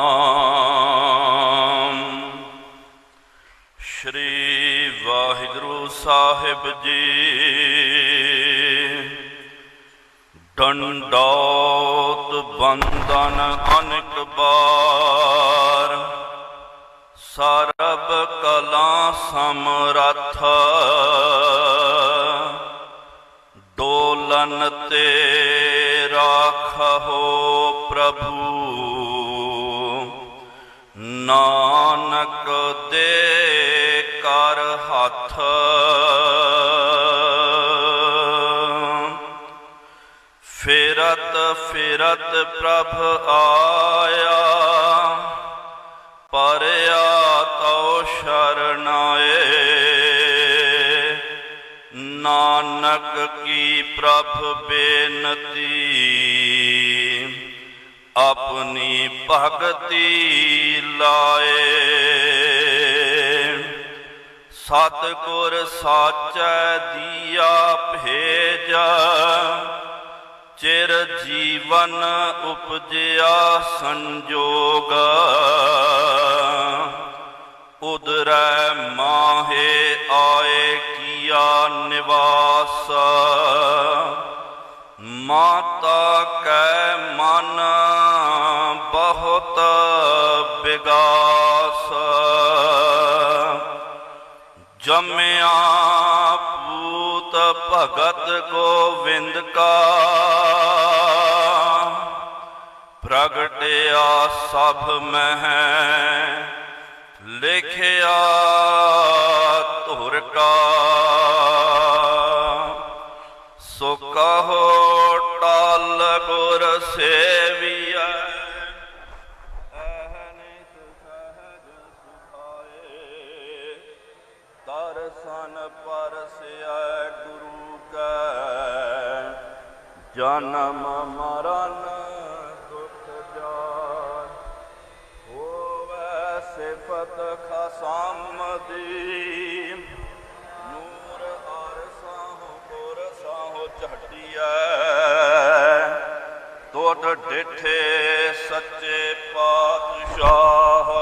ਨਾਮ। ਸ਼੍ਰੀ ਵਾਹਿਗੁਰੂ ਸਾਹਿਬ ਜੀ, ਡੰਡੋਤ ਬੰਦਨ ਅਨਕ ਬਾਰ, ਸਰਬ ਕਲਾ ਸਮਰੱਥ, ਡੋਲਨ ਤੇ ਰਾਖੋ ਪ੍ਰਭੂ। ਨਾਨਕ ਦੇ ਕਰ ਹੱਥ। ਫਿਰਤ ਫਿਰਤ ਪ੍ਰਭ ਆਇਆ, ਪਰਿਆ ਤਉ ਸ਼ਰਨਾਏ ਨਾਨਕ ਕੀ ਪ੍ਰਭ ਬੇਨਤੀ ਆਪਣੀ ਭਗਤੀ ਲਾਏ। ਸਤਿਗੁਰ ਸਾਚੈ ਦੀਆ ਭੇਜ, ਚਿਰ ਜੀਵਨ ਉਪਜਿਆ ਸੰਜੋਗ। ਉਦਰੈ ਮਾਹੇ ਆਏ ਕੀਆ ਨਿਵਾਸ। ਮਾਤਾ ਕੈ ਮਨ ਬਹੁਤ ਬਿਗਾਸ। ਜਮਿਆ ਪੂਤ ਭਗਤ ਗੋਵਿੰਦ ਕਾ। ਪ੍ਰਗਟਿਆ ਸਭ ਮਹਿ ਲਿਖਿਆ ਧੁਰ ਕਾ। ਸੋ ਕਹੋ ਟਲ ਗੁਰ ਸੇਵੀਐ। ਦਰਸ਼ਨ ਪਰਸਿਐ ਗੁਰੂ ਕੈ। ਜਨਮ ਮਰਨ ਦੁਖ ਜਾਨ, ਹੋਵੇ ਸਿਫਤ ਖਸਮ ਦੀ ਨੂਰ ਹਰ ਸਾਹੋ ਗੁਰ ਸਾਹੋ ਝਟਿਐ। ਤੋਟ ਡਿਠੇ ਸੱਚੇ ਪਾਤਸ਼ਾਹ।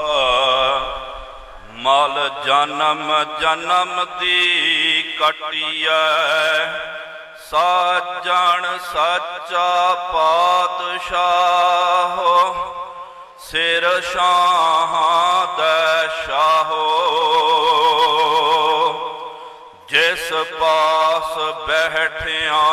ਮਲ ਜਨਮ ਜਨਮ ਦੀ ਕਟਿਐ। ਸਾਜਣ ਸੱਚਾ ਪਾਤਸ਼ਾਹ, ਸਿਰ ਸ਼ਾਹਾਂ ਦਾ ਸ਼ਾਹੋ। ਜਿਸ ਪਾਸ ਬੈਠਿਆ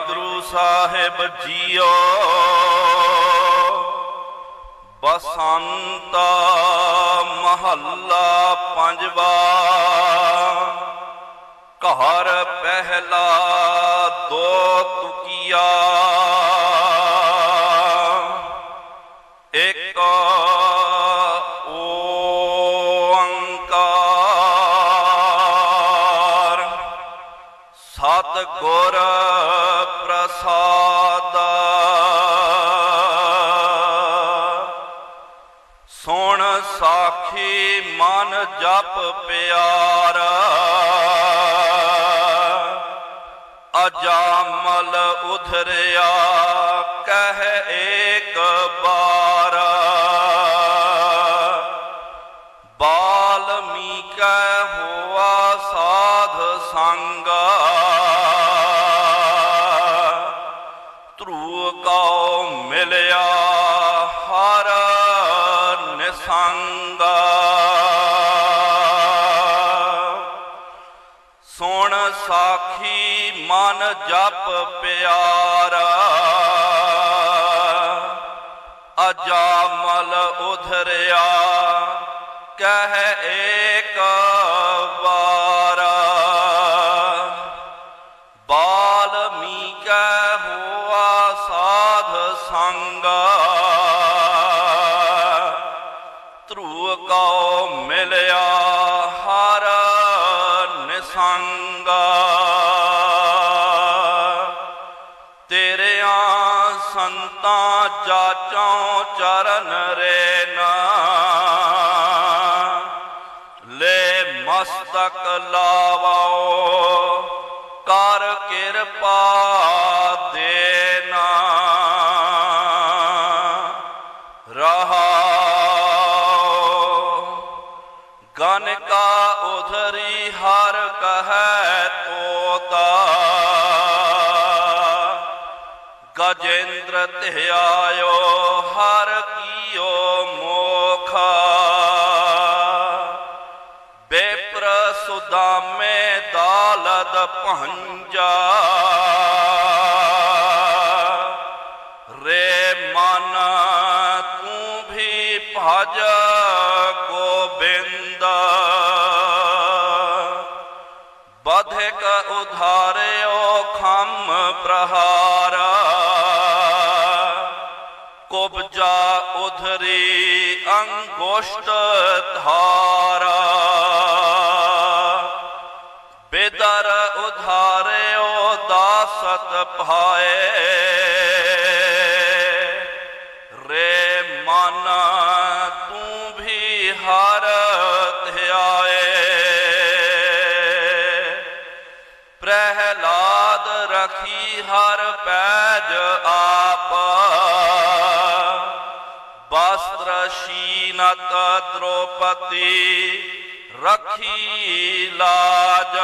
ਵਾਹਿਗੁਰੂ ਸਾਹਿਬ ਜੀਓ। ਬਸੰਤ ਮਹੱਲਾ ਪੰਜਵਾ। ਘਰ ਪਹਿਲਾ ਦੋ ਤੁਕੀਆ ਸਾਖੀ ਮਨ ਜਪ ਪਿਆਰ। ਅਜਾਮਲ ਉਧਰਿਆ ਕਹਿ ਏਕ ਬਾਰ। ਨਿਸੰਗ ਸੁਣ ਸਾਖੀ ਮਨ ਜਪ ਪਿਆਰਾ। ਅਜਾਮਲ ਉਧਰਿਆ ਕਹਿ ਏਕ ਵਾਰ। ਧਰੂ ਮਿਲਿਆ ਹਰ ਨਿਸੰਗ। ਤੇਰਿਆਂ ਸੰਤਾਂ ਜਾਚੋਂ ਚਰਨ ਰੇ ਨਾ ਲੈ ਮਸਤਕ ਲਾਵਾਓ, ਕਰ ਕਿਰਪਾ ਦੇਨਾ ਰਹਾਉ ਗਨ ਕਾ ਉਧਰੀ ਹਰ ਕਹੈ ਤੋਤਾ। ਗਜੇਂਦਰ ਧਿਆਇਓ, ਹਰ ਕੀਓ ਮੋਖਾ। ਬੇਪਰ ਸੁਦਾਮੇ ਦਾਲਦ ਭੰਜਾ। ਰੇ ਮਨ ਤੂੰ ਵੀ ਭਜ ਬਧਿਕ ਉਧਾਰਿਓ ਖੰਮ ਪ੍ਰਹਾਰ। ਕੁਬਜਾ ਉਧਰੀ ਅੰਗੁਸ਼ਟ ਧਾਰਾ। ਬੇਦਰ ਉਧਾਰਿਓ ਦਾਸਤ ਭਾਏ। ਰੇ ਮਨ ਪੈਜ ਆਪ, ਵਸਤਰ ਸ਼ੀਨਤ ਦ੍ਰੋਪਤੀ ਰਖੀ ਲਾਜ।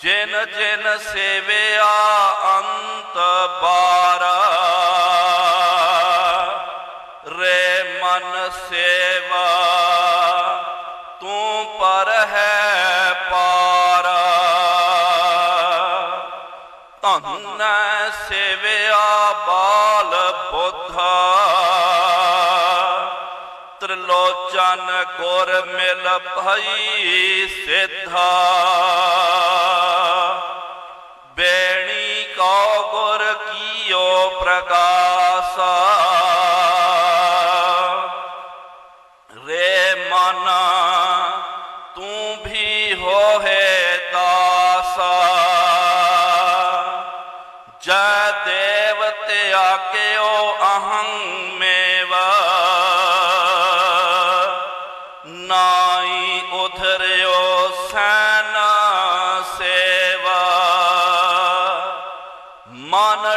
ਜਿਨ ਜਿਨ ਸੇਵਿਆ ਅੰਤ ਬਾਰ, ਰੇ ਮਨ ਸੇ ਸੇਵਿਆ ਬਾਲ ਬੁੱਧਾ ਤ੍ਰਿਲੋਚਨ ਗੁਰ ਮਿਲ ਭਈ ਸਿੱਧਾ ਬੇਣੀ ਕੋ ਗੁਰ ਕੀਓ ਪ੍ਰਗਾਸਾ ਰੇ ਮਨ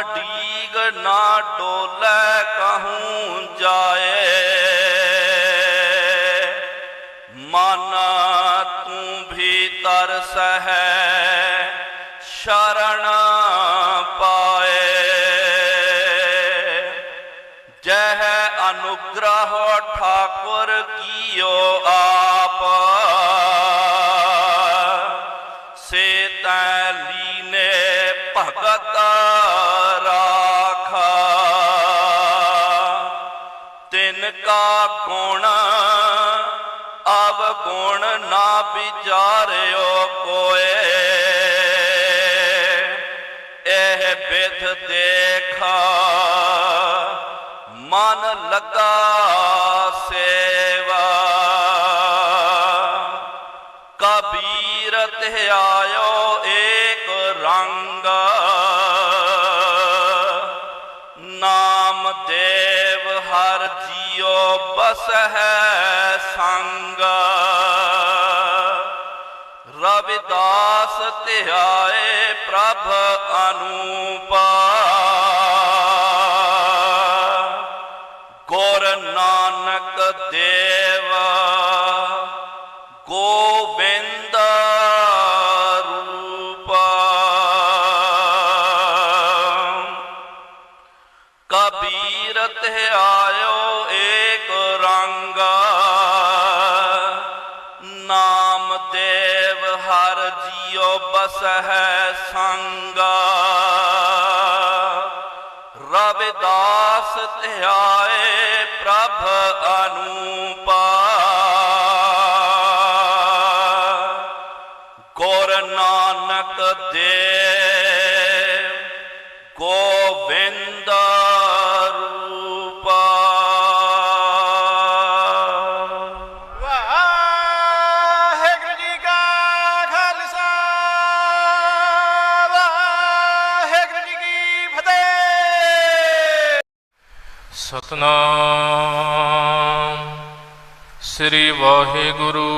ਮਨ ਡੀਗ ਨਾ ਡੋਲੇ ਕਹੂੰ ਜਾਏ ਮਨ ਤੂੰ ਵੀ ਤਰਸ ਹੈ ਸ਼ਰਣ ਪਾਏ ਜਹ ਅਨੁਗ੍ਰਹ ਠਾਕੁਰ ਕੀਓ ਆਪ ਸੇ ਤੈ ਲੀਨੇ ਕਾ ਗੁਣ ਅਵਗੁਣ ਨਾ ਵਿਚਾਰਿਓ ਕੋਏ। ਇਹ ਬਿਧ ਦੇਖਾ, ਮਨ ਲਗਾ ਸੇਵਾ। ਕਬੀਰ ਤੇ ਆਇਓ ਏਕ ਰੰਗ, ਨਾਮ ਦੇਵ ਹਰ ਜੀਉ ਬਸ ਹੈ ਸੰਗ। ਰਵਿਦਾਸ ਧਿਆਏ ਪ੍ਰਭ ਅਨੂਪਾ। ਗੁਰ ਨਾਨਕ ਦੇਵ ਜੀਉ ਬਸ ਸੰਗ। ਰਵਿਦਾਸ ਧਿਆਏ ਪ੍ਰਭ ਅਨੂਪਾ। ਗੁਰ ਨਾਨਕ ਦੇਵ ਗੋ ਸਤਨਾਮ। ਸ੍ਰੀ ਵਾਹਿਗੁਰੂ।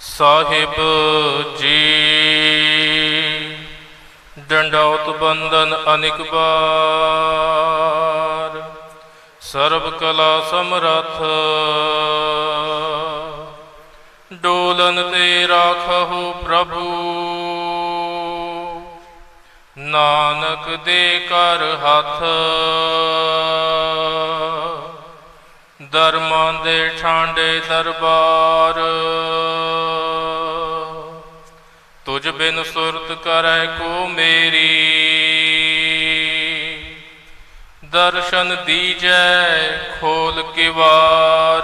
ਸਾਹਿਬ ਜੀ। ਡੰਡੌਤ ਬੰਦਨ ਅਨਿਕ ਬਾਰ ਸਰਬ ਕਲਾ ਸਮਰੱਥ। ਡੋਲਨ ਤੇ ਰਾਖਹੁ ਪ੍ਰਭੂ। ਨਾਨਕ ਦੇ ਕਰ ਹੱਥ। ਦਰਮਾਂ ਦੇ ਠਾਂਡੇ ਦਰਬਾਰ। ਤੁਝ ਬਿਨ ਸੁਰਤ ਕਰੈ ਕੋ ਮੇਰੀ। ਦਰਸ਼ਨ ਦੀਜੈ ਖੋਲ ਕੇ ਵਾਰ।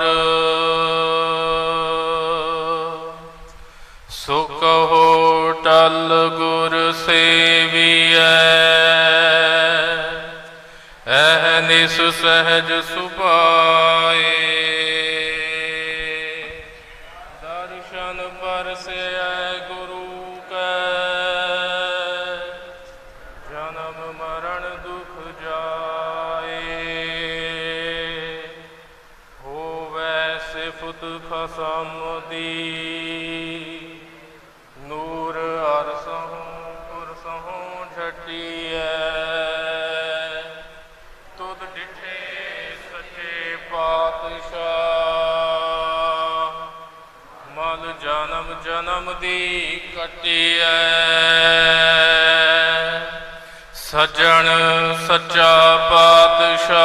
ਸੋ ਕਹੋ ਟਲ ਗੁਰ ਸੇ ਐਹ ਨਿਸ ਸਹਿਜ ਸੁਭਾਏ। ਜਨਮ ਦੀ ਕਟਿਐ ਸਜਣ ਸੱਚਾ ਪਾਤਸ਼ਾਹ,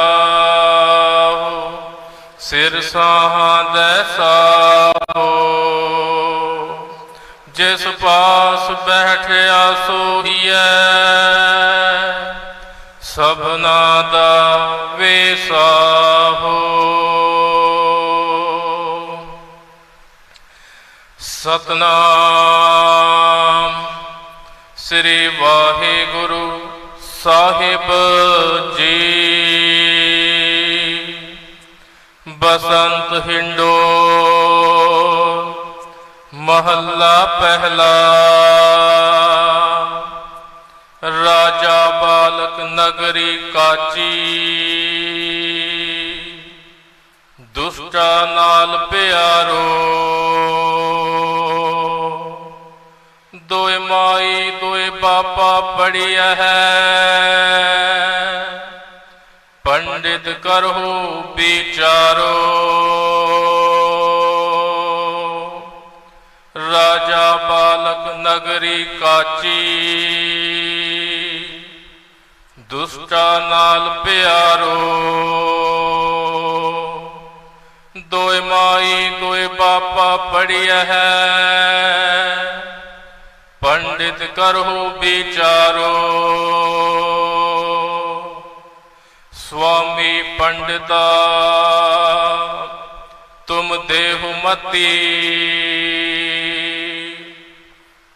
ਸਿਰ ਸਾਹਾਂ ਦੇ ਸਾਹੋ। ਜਿਸ ਪਾਸ ਬੈਠਿਆ ਸੋਹੀਐ, ਸਭਨਾ ਦਾ ਵੇਸਾਹ ਸਤਨਾਮ। ਸ੍ਰੀ ਵਾਹਿਗੁਰੂ ਸਾਹਿਬ ਜੀ। ਬਸੰਤ ਹਿੰਡੋ, ਮਹੱਲਾ ਪਹਿਲਾ। ਰਾਜਾ ਬਾਲਕ ਨਗਰੀ ਕਾਚੀ। ਦੁਸ਼ਟਾ ਨਾਲ ਪਿਆਰੋ। ਦੋਏ ਮਾਈ, ਦੋਏ ਬਾਪਾ ਪੜਿਆ ਹੈ। ਪੰਡਿਤ ਕਰੋ ਵਿਚਾਰੋ। ਰਾਜਾ ਬਾਲਕ ਨਗਰੀ ਕਾਚੀ। ਦੁਸ਼ਟਾ ਨਾਲ ਪਿਆਰੋ। ਦੋਏ ਮਾਈ, ਦੋਏ ਬਾਪਾ ਪੜਿਆ ਹੈ। ਪੰਡਿਤ ਕਰੋ ਵਿਚਾਰੋ। ਸੁਆਮੀ ਪੰਡਿਤਾ, ਤੁਮ ਦੇਹੁ ਮਤੀ।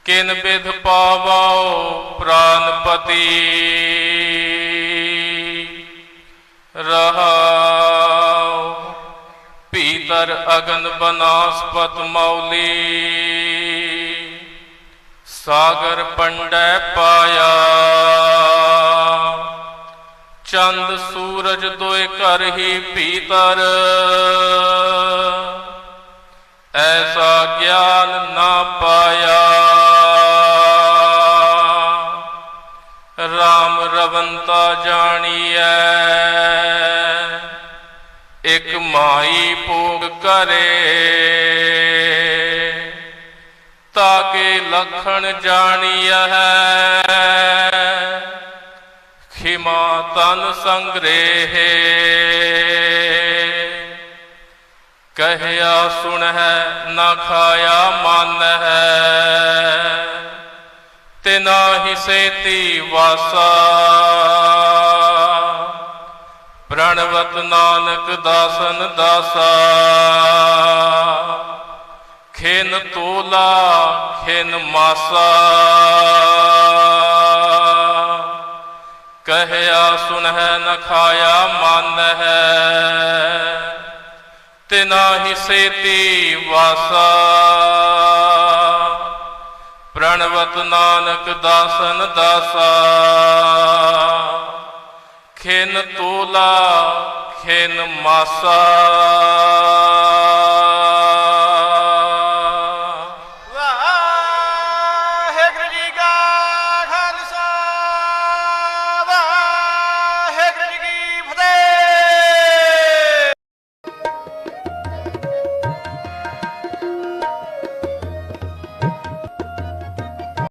ਕਿਨ ਬਿਧ ਪਾਵਾਓ ਪ੍ਰਾਨਪਤੀ। ਰਹਾਉ, ਭੀਤਰ ਅਗਨ ਬਨਾਸਪਤ ਮੌਲੀ। ਸਾਗਰ ਪੰਡੈ ਪਾਇਆ। ਚੰਦ ਸੂਰਜ ਦੋਇ ਕਰ ਹੀ ਭੀਤਰ। ਐਸਾ ਗਿਆਨ ਨਾ ਪਾਇਆ। RAM ਰਵੰਤਾ ਜਾਣੀਐ। ਇਕ ਮਾਈ ਭੋਗ ਕਰੇ। ਤਾਕੇ ਲਖਣ ਜਾਣੀਐ ਖਿਮਾ ਤਨ ਸੰਗ੍ਰਹਿ ਕਹਿਆ ਸੁਣਹਿ ਨਾ ਖਾਇਆ ਮਨ ਹੈ ਤੇ ਨਾ ਹੀ ਸੇਤੀ ਵਾਸਾ। ਪ੍ਰਣਵਤ ਨਾਨਕ ਦਾਸਨ ਦਾਸਾ। ਖੇਨ ਤੋਲਾ, ਖੇਨ ਮਾਸਾ। ਕਹਿਆ ਸੁਨਹਿ ਨ ਖਾਇਆ ਮਨ ਹੈ ਤਿਨਾ ਹੀ ਸੇਤੀ ਵਾਸਾ। ਪ੍ਰਣਵਤ ਨਾਨਕ ਦਾਸਨ ਦਾਸਾ। ਖੇਨ ਤੋਲਾ, ਖੇਨ ਮਾਸਾ।